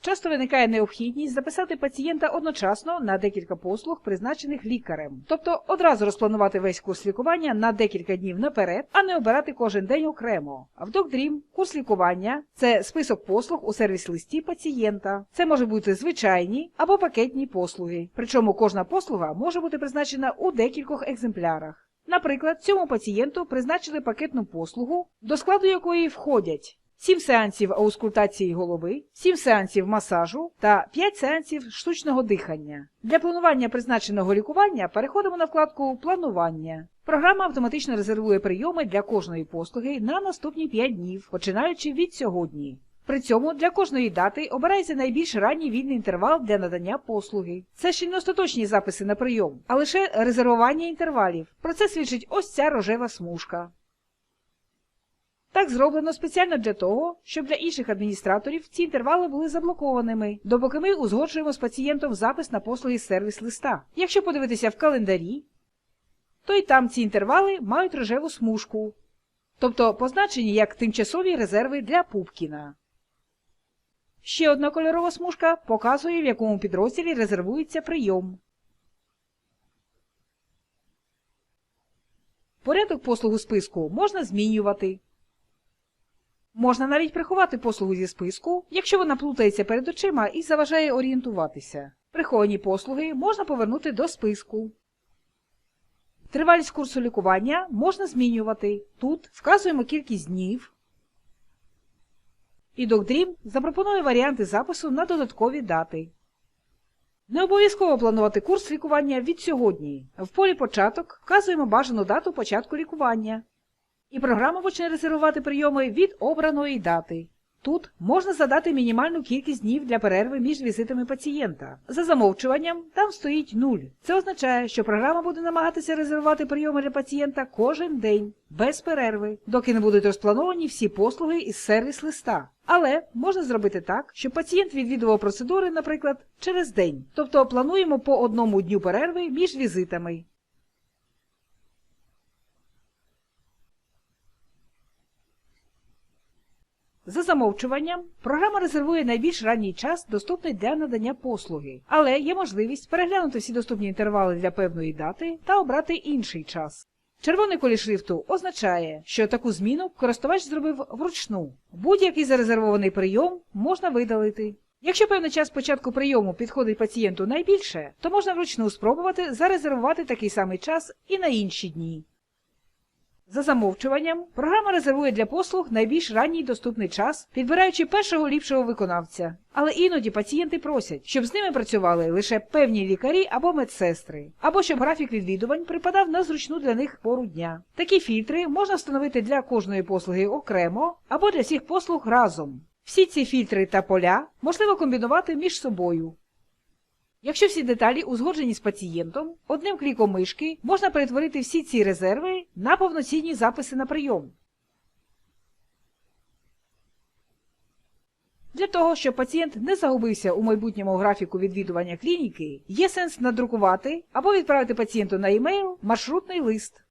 Часто виникає необхідність записати пацієнта одночасно на декілька послуг, призначених лікарем, тобто одразу розпланувати весь курс лікування на декілька днів наперед, а не обирати кожен день окремо. А в DocDream курс лікування це список послуг у сервіс-листі пацієнта. Це може бути звичайні або пакетні послуги. Причому кожна послуга може бути призначена у декількох екземплярах. Наприклад, цьому пацієнту призначили пакетну послугу, до складу якої входять 7 сеансів аускультації голови, 7 сеансів масажу та 5 сеансів штучного дихання. Для планування призначеного лікування переходимо на вкладку Планування. Програма автоматично резервує прийоми для кожної послуги на наступні 5 днів, починаючи від сьогодні. При цьому для кожної дати обирається найбільш ранній вільний інтервал для надання послуги. Це ще не остаточні записи на прийом, а лише резервування інтервалів. Про це свідчить ось ця рожева смужка. Так зроблено спеціально для того, щоб для інших адміністраторів ці інтервали були заблокованими, допоки ми узгоджуємо з пацієнтом запис на послуги з сервіс-листа. Якщо подивитися в календарі, то й там ці інтервали мають рожеву смужку, тобто позначені як тимчасові резерви для Пупкіна. Ще одна кольорова смужка показує, в якому підрозділі резервується прийом. Порядок послуг у списку можна змінювати. Можна навіть приховати послугу зі списку, якщо вона плутається перед очима і заважає орієнтуватися. Приховані послуги можна повернути до списку. Тривалість курсу лікування можна змінювати. Тут вказуємо кількість днів. І DocDream запропонує варіанти запису на додаткові дати. Не обов'язково планувати курс лікування від сьогодні. В полі початок вказуємо бажану дату початку лікування. І програма почне резервувати прийоми від обраної дати. Тут можна задати мінімальну кількість днів для перерви між візитами пацієнта. За замовчуванням там стоїть 0. Це означає, що програма буде намагатися резервувати прийоми для пацієнта кожен день, без перерви, доки не будуть розплановані всі послуги із сервіс-листа. Але можна зробити так, щоб пацієнт відвідував процедури, наприклад, через день. Тобто плануємо по одному дню перерви між візитами. За замовчуванням, програма резервує найбільш ранній час, доступний для надання послуги, але є можливість переглянути всі доступні інтервали для певної дати та обрати інший час. Червоний колір шрифту означає, що таку зміну користувач зробив вручну. Будь-який зарезервований прийом можна видалити. Якщо певний час початку прийому підходить пацієнту найбільше, то можна вручну спробувати зарезервувати такий самий час і на інші дні. За замовчуванням, програма резервує для послуг найбільш ранній доступний час, підбираючи першого ліпшого виконавця. Але іноді пацієнти просять, щоб з ними працювали лише певні лікарі або медсестри, або щоб графік відвідувань припадав на зручну для них пору дня. Такі фільтри можна встановити для кожної послуги окремо або для всіх послуг разом. Всі ці фільтри та поля можливо комбінувати між собою. Якщо всі деталі узгоджені з пацієнтом, одним кліком мишки можна перетворити всі ці резерви на повноцінні записи на прийом. Для того, щоб пацієнт не загубився у майбутньому графіку відвідування клініки, є сенс надрукувати або відправити пацієнту на e-mail маршрутний лист.